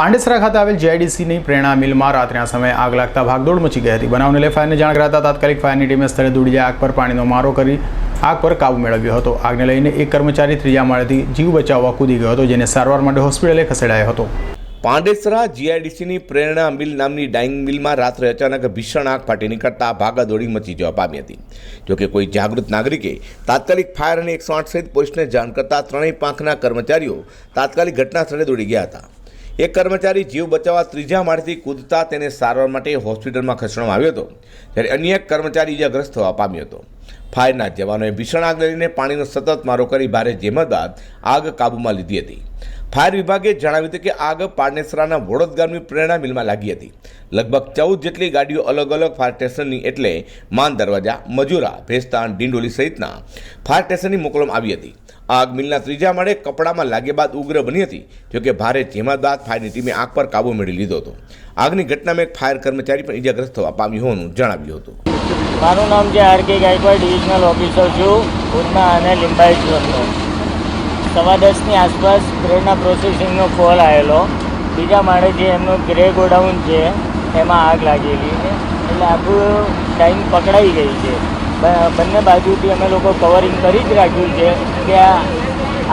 પાંડેસરા ખાતે આવેલ જીઆઈડીસીની પ્રેરણા મિલમાં રાત્રિના સમયે આગ લાગતા ભાગદોડ મચી ગઈ હતી. બનાવને લઈ ફાયરને જાણ કરાતા તાત્કાલિક ફાયરની ટીમે સ્થળે દોડી જઈ આગ પર પાણીનો મારો કરી આગ પર કાબુ મેળવ્યો હતો. આગને લઈને એક કર્મચારી ત્રીજા માળેથી જીવ બચાવવા કૂદી ગયો હતો, જેને સારવાર માટે હોસ્પિટલે ખસેડાયો હતો. પાંડેસરા જીઆઈડીસીની પ્રેરણા મિલ નામની ડાઇંગ મિલમાં રાત્રે અચાનક ભીષણ આગ ફાટી નીકળતા ભાગાદોડી મચી જવા પામી હતી. જોકે કોઈ જાગૃત નાગરિકે તાત્કાલિક ફાયર અને એકસો આઠ સહિત પોલીસને જાણ કરતા ત્રણેય પાંખના કર્મચારીઓ તાત્કાલિક ઘટના સ્થળે દોડી ગયા હતા. એક કર્મચારી જીવ બચાવવા ત્રીજા માળેથી કૂદતા તેને સારવાર માટે હોસ્પિટલમાં ખસેડવામાં આવ્યો હતો. જ્યારે અન્ય એક કર્મચારી ઇજાગ્રસ્ત થવા પામ્યો હતો. ફાયરના જવાનોએ ભીષણ આગ લઈને પાણીનો સતત મારો કરી ભારે જેમત બાદ આગ કાબૂમાં લીધી હતી. ફાયર વિભાગે જણાવ્યું હતું કે આગ પાડનેસરાના વડોદ ગામની પ્રેરણા મિલમાં લાગી હતી. લગભગ ચૌદ જેટલી ગાડીઓ અલગ અલગ ફાયર સ્ટેશનની એટલે માન દરવાજા, મજૂરા, ભેસ્તાન, ડિંડોલી સહિતના ફાયર સ્ટેશનની મોકલવામાં આવી હતી. આગ મિલના ત્રીજા માળે કપડામાં લાગ્યા બાદ ઉગ્ર બની હતી જોકે ભારે જેમાં બાદ ફાયરની ટીમે આગ પર કાબુ મેળવી લીધો હતો. આગની ઘટનામાં એક ફાયર કર્મચારી પણ ઇજાગ્રસ્ત થવા પામ્યું હોવાનું જણાવ્યું હતું. મારું નામ છે R K Gaekwad, divisional officer છું. અને લિંબાયત સવા દસની આસપાસ પ્રેરણા પ્રોસેસિંગનો કોલ આવેલો. બીજા માળે જે એમનું ગ્રે ગોડાઉન છે એમાં આગ લાગેલી છે. એટલે આખું ટાઈમ પકડાઈ ગઈ છે. બંને બાજુથી અમે લોકો કવરિંગ કરી જ રાખ્યું છે કે આ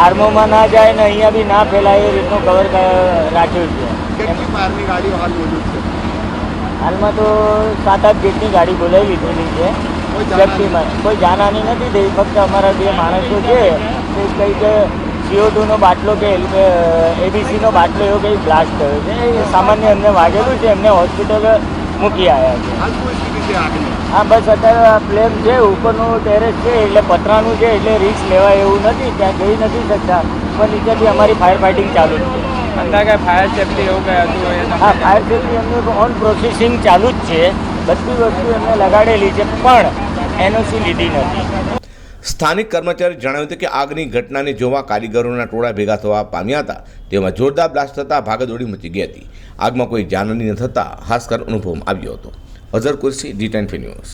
આર્મોમાં ના જાય ને અહીંયા બી ના ફેલાય એ રીતનું કવર રાખ્યું છે. હાલમાં તો સાત આઠ જેટલી ગાડી બોલાવી લીધેલી છે. કોઈ જાનહાની? કોઈ જાનહાની નથી થઈ. ફક્ત અમારા જે માણસો છે તે કંઈક સીઓ ટુનો બાટલો કે એબીસીનો બાટલો એવો કંઈ બ્લાસ્ટ થયો છે. એ સામાન્ય એમને વાગેલું છે એમને હોસ્પિટલ મૂકી આવ્યા છે. હા બસ અત્યારે પ્લેન છે ઉપરનું ટેરેસ છે એટલે પતરાનું છે એટલે રિસ્ક લેવાય એવું નથી ત્યાં જઈ નથી શકતા. પણ નીચેથી અમારી ફાયર ફાઇટિંગ ચાલુ છે. કઈ ફાયર સેફટી એવું કઈ હતું હા ફાયર સેફટી એમનું ઓન પ્રોસેસિંગ ચાલુ જ છે. બધી વસ્તુ એમને લગાડેલી છે પણ એનઓસી લીધી નથી. સ્થાનિક કર્મચારી જણાવ્યું હતું કે આગની ઘટનાને જોવા કારીગરોના ટોળા ભેગા થવા પામ્યા હતા. તેમાં જોરદાર બ્લાસ્ટ થતાં ભાગદોડી મચી ગઈ હતી. આગમાં કોઈ જાનહાની ન થતાં હાસ્કર અનુભવ આવ્યો હતો. અઝર કુર્સી ડી ટેન ન્યૂઝ.